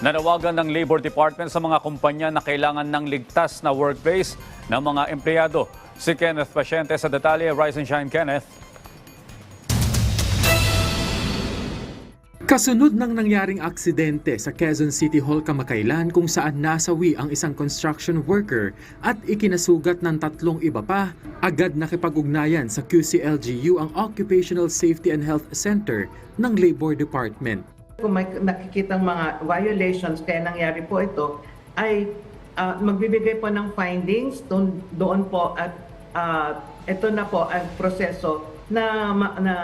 Nanawagan ng Labor Department sa mga kumpanya na kailangan ng ligtas na workplace ng mga empleyado. Si Kenneth Pasyente sa detalye. Rise and Shine, Kenneth. Kasunod ng nangyaring aksidente sa Quezon City Hall kamakailan kung saan nasawi ang isang construction worker at ikinasugat ng tatlong iba pa, agad nakipag-ugnayan sa QCLGU ang Occupational Safety and Health Center ng Labor Department. Kung may nakikitang mga violations kaya nangyari po ito, ay ah, magbibigay po ng findings doon, doon po at ah, ito na po ang proseso na, na,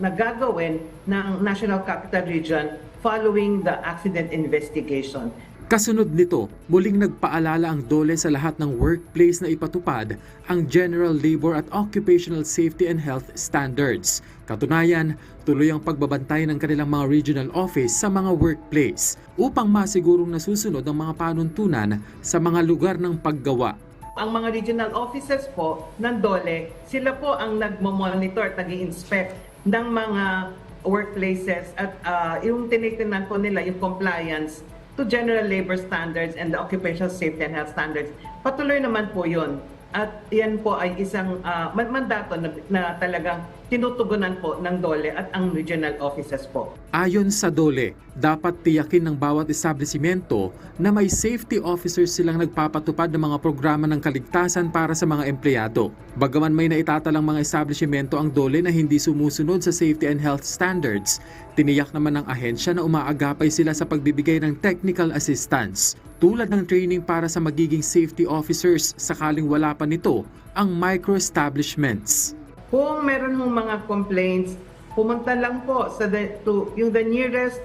na ng National Capital Region following the accident investigation. Kasunod nito, muling nagpaalala ang DOLE sa lahat ng workplace na ipatupad ang General Labor at Occupational Safety and Health Standards. Katunayan, tuloy ang pagbabantay ng kanilang mga regional office sa mga workplace upang masigurong nasusunod ang mga panuntunan sa mga lugar ng paggawa. Ang mga regional offices po ng DOLE, sila po ang nagmo-monitor at nag inspect ng mga workplaces at ah, yung tinitingnan po nila yung compliance to general labor standards and the occupational safety and health standards. Patuloy naman po yun. At yan po ay isang man- mandato na, na talagang tinutugunan po ng DOLE at ang regional offices po. Ayon sa DOLE, dapat tiyakin ng bawat establishmento na may safety officers silang nagpapatupad ng mga programa ng kaligtasan para sa mga empleyado. Bagaman may naitatalang mga establishmento ang DOLE na hindi sumusunod sa safety and health standards, tiniyak naman ng ahensya na umaagapay sila sa pagbibigay ng technical assistance tulad ng training para sa magiging safety officers sakaling wala pa nito ang micro-establishments. Kung meron hong mga complaints, pumunta lang po sa the, to, yung the nearest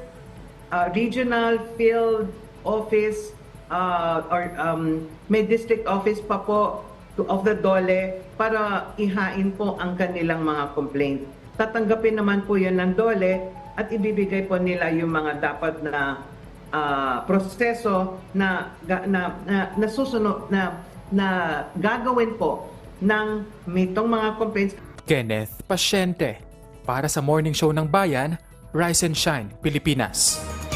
uh, regional field office uh, or um, may district office pa po to, of the DOLE para ihain po ang kanilang mga complaint. Tatanggapin naman po yun ng DOLE at ibibigay po nila yung mga dapat na ah, proseso na, ga- na, na, nasusunod na, na gagawin po ng mitong mga complaints Kenneth Pasyente para sa Morning Show ng Bayan, Rise and Shine, Pilipinas.